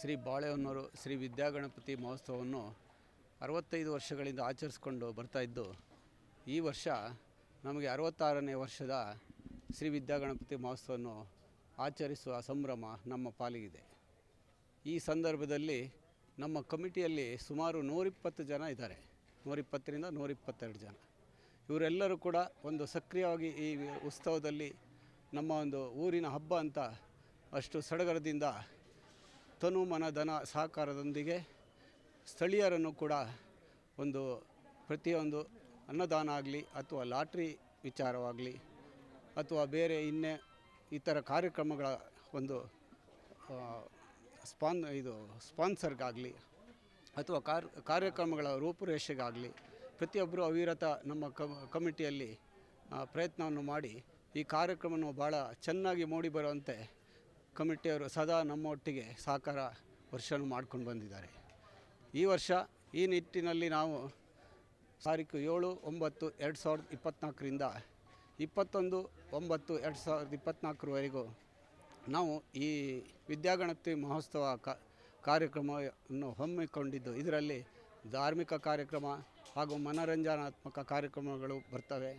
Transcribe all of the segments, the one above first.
ಶ್ರೀ ಬಾಳೆಹೊನ್ನೂರು ಶ್ರೀ ವಿದ್ಯಾಗಣಪತಿ ಮಹೋತ್ಸವವನ್ನು ಅರವತ್ತೈದು ವರ್ಷಗಳಿಂದ ಆಚರಿಸ್ಕೊಂಡು ಬರ್ತಾ ಇದ್ದು, ಈ ವರ್ಷ ನಮಗೆ ಅರವತ್ತಾರನೇ ವರ್ಷದ ಶ್ರೀ ವಿದ್ಯಾಗಣಪತಿ ಮಹೋತ್ಸವವನ್ನು ಆಚರಿಸುವ ಸಂಭ್ರಮ ನಮ್ಮ ಪಾಲಿಗಿದೆ. ಈ ಸಂದರ್ಭದಲ್ಲಿ ನಮ್ಮ ಕಮಿಟಿಯಲ್ಲಿ ಸುಮಾರು ನೂರಿಪ್ಪತ್ತು ಜನ ಇದ್ದಾರೆ. ನೂರಿಪ್ಪತ್ತರಿಂದ ನೂರಿಪ್ಪತ್ತೆರಡು ಜನ. ಇವರೆಲ್ಲರೂ ಕೂಡ ಒಂದು ಸಕ್ರಿಯವಾಗಿ ಈ ಉತ್ಸವದಲ್ಲಿ ನಮ್ಮ ಒಂದು ಊರಿನ ಹಬ್ಬ ಅಂತ ಅಷ್ಟು ಸಡಗರದಿಂದ ತನು ಮನ ಧನ ಸಹಕಾರದೊಂದಿಗೆ ಸ್ಥಳೀಯರನ್ನು ಕೂಡ ಒಂದು ಪ್ರತಿಯೊಂದು ಅನ್ನದಾನ ಆಗಲಿ ಅಥವಾ ಲಾಟ್ರಿ ವಿಚಾರವಾಗಲಿ ಅಥವಾ ಬೇರೆ ಇನ್ನೇ ಇತರ ಕಾರ್ಯಕ್ರಮಗಳ ಒಂದು ಸ್ಪಾನ್, ಇದು ಸ್ಪಾನ್ಸರ್ಗಾಗಲಿ ಅಥವಾ ಕಾರ್, ಕಾರ್ಯಕ್ರಮಗಳ ರೂಪುರೇಷೆಗಾಗಲಿ ಪ್ರತಿಯೊಬ್ಬರು ಅವಿರತ ನಮ್ಮ ಕಮ್, ಕಮಿಟಿಯಲ್ಲಿ ಪ್ರಯತ್ನವನ್ನು ಮಾಡಿ ಈ ಕಾರ್ಯಕ್ರಮವನ್ನು ಭಾಳ ಚೆನ್ನಾಗಿ ಮೂಡಿ ಬರುವಂತೆ ಕಮಿಟಿಯವರು ಸದಾ ನಮ್ಮೊಟ್ಟಿಗೆ ಸಹಕಾರ ವರ್ಷನೂ ಮಾಡ್ಕೊಂಡು ಬಂದಿದ್ದಾರೆ. ಈ ವರ್ಷ ಈ ನಿಟ್ಟಿನಲ್ಲಿ ನಾವು ತಾರೀಕು ಏಳು ಒಂಬತ್ತು ಎರಡು ಸಾವಿರದ ಇಪ್ಪತ್ತ್ನಾಲ್ಕರಿಂದ ಇಪ್ಪತ್ತೊಂದು ಒಂಬತ್ತು ಎರಡು ಸಾವಿರದ ಇಪ್ಪತ್ತ್ನಾಲ್ಕರವರೆಗೂ ನಾವು ಈ ವಿದ್ಯಾಗಣತಿ ಮಹೋತ್ಸವ ಕಾರ್ಯಕ್ರಮವನ್ನು ಹಮ್ಮಿಕೊಂಡಿದ್ದು. ಇದರಲ್ಲಿ ಧಾರ್ಮಿಕ ಕಾರ್ಯಕ್ರಮ ಹಾಗೂ ಮನರಂಜನಾತ್ಮಕ ಕಾರ್ಯಕ್ರಮಗಳು ಬರ್ತವೆ.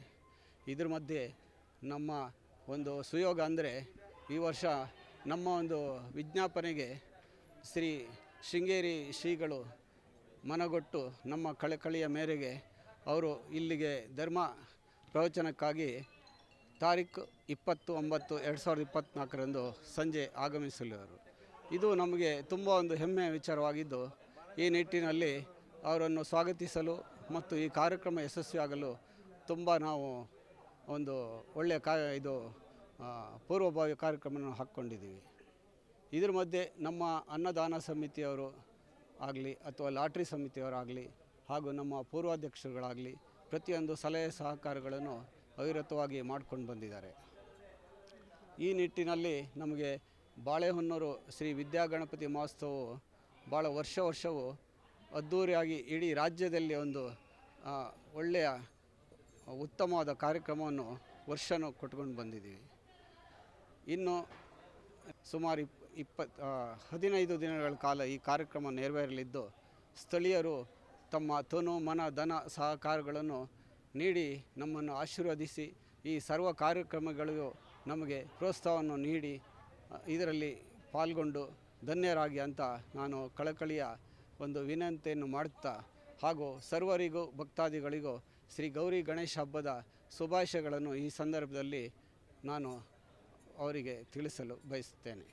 ಇದ್ರ ಮಧ್ಯೆ ನಮ್ಮ ಒಂದು ಸುಯೋಗ ಅಂದರೆ ಈ ವರ್ಷ ನಮ್ಮ ಒಂದು ವಿಜ್ಞಾಪನೆಗೆ ಶ್ರೀ ಶೃಂಗೇರಿ ಶ್ರೀಗಳು ಮನಗೊಟ್ಟು ನಮ್ಮ ಕಳಕಳಿಯ ಮೇರೆಗೆ ಅವರು ಇಲ್ಲಿಗೆ ಧರ್ಮ ಪ್ರವಚನಕ್ಕಾಗಿ ತಾರೀಕು ಇಪ್ಪತ್ತು ಒಂಬತ್ತು ಎರಡು ಸಾವಿರದ ಇಪ್ಪತ್ತ್ನಾಲ್ಕರಂದು ಸಂಜೆ ಆಗಮಿಸಲಿವರು ಇದು ನಮಗೆ ತುಂಬ ಒಂದು ಹೆಮ್ಮೆಯ ವಿಚಾರವಾಗಿದ್ದು, ಈ ನಿಟ್ಟಿನಲ್ಲಿ ಅವರನ್ನು ಸ್ವಾಗತಿಸಲು ಮತ್ತು ಈ ಕಾರ್ಯಕ್ರಮ ಯಶಸ್ವಿಯಾಗಲು ತುಂಬ ನಾವು ಒಂದು ಒಳ್ಳೆಯ ಕಾ ಇದು ಪೂರ್ವಭಾವಿ ಕಾರ್ಯಕ್ರಮವನ್ನು ಹಾಕ್ಕೊಂಡಿದ್ದೀವಿ. ಇದರ ಮಧ್ಯೆ ನಮ್ಮ ಅನ್ನದಾನ ಸಮಿತಿಯವರು ಆಗಲಿ ಅಥವಾ ಲಾಟ್ರಿ ಸಮಿತಿಯವರಾಗಲಿ ಹಾಗೂ ನಮ್ಮ ಪೂರ್ವಾಧ್ಯಕ್ಷರುಗಳಾಗಲಿ ಪ್ರತಿಯೊಂದು ಸಲಹೆ ಸಹಕಾರಗಳನ್ನು ಅವಿರತವಾಗಿ ಮಾಡ್ಕೊಂಡು ಬಂದಿದ್ದಾರೆ. ಈ ನಿಟ್ಟಿನಲ್ಲಿ ನಮಗೆ ಬಾಳೆಹೊನ್ನೂರು ಶ್ರೀ ವಿದ್ಯಾಗಣಪತಿ ಮಹೋತ್ಸವವು ಭಾಳ ವರ್ಷ ವರ್ಷವೂ ಅದ್ಧೂರಿಯಾಗಿ ಇಡೀ ರಾಜ್ಯದಲ್ಲಿ ಒಂದು ಒಳ್ಳೆಯ, ಉತ್ತಮವಾದ ಕಾರ್ಯಕ್ರಮವನ್ನು ವರ್ಷನೂ ಕೊಟ್ಕೊಂಡು ಬಂದಿದ್ದೀವಿ. ಇನ್ನು ಸುಮಾರು ಇಪ್ ಇಪ್ಪತ್ತು ಹದಿನೈದು ದಿನಗಳ ಕಾಲ ಈ ಕಾರ್ಯಕ್ರಮ ನೆರವೇರಲಿದ್ದು ಸ್ಥಳೀಯರು ತಮ್ಮ ತನು ಮನ ಧನ ಸಹಕಾರಗಳನ್ನು ನೀಡಿ ನಮ್ಮನ್ನು ಆಶೀರ್ವದಿಸಿ ಈ ಸರ್ವ ಕಾರ್ಯಕ್ರಮಗಳಿಗೂ ನಮಗೆ ಪ್ರೋತ್ಸಾಹವನ್ನು ನೀಡಿ ಇದರಲ್ಲಿ ಪಾಲ್ಗೊಂಡು ಧನ್ಯರಾಗಿ ಅಂತ ನಾನು ಕಳಕಳಿಯ ಒಂದು ವಿನಂತಿಯನ್ನು ಮಾಡುತ್ತಾ ಹಾಗೂ ಸರ್ವರಿಗೂ, ಭಕ್ತಾದಿಗಳಿಗೂ ಶ್ರೀ ಗೌರಿ ಗಣೇಶ ಹಬ್ಬದ ಶುಭಾಶಯಗಳನ್ನು ಈ ಸಂದರ್ಭದಲ್ಲಿ ನಾನು ಅವರಿಗೆ ತಿಳಿಸಲು ಬಯಸುತ್ತೇನೆ.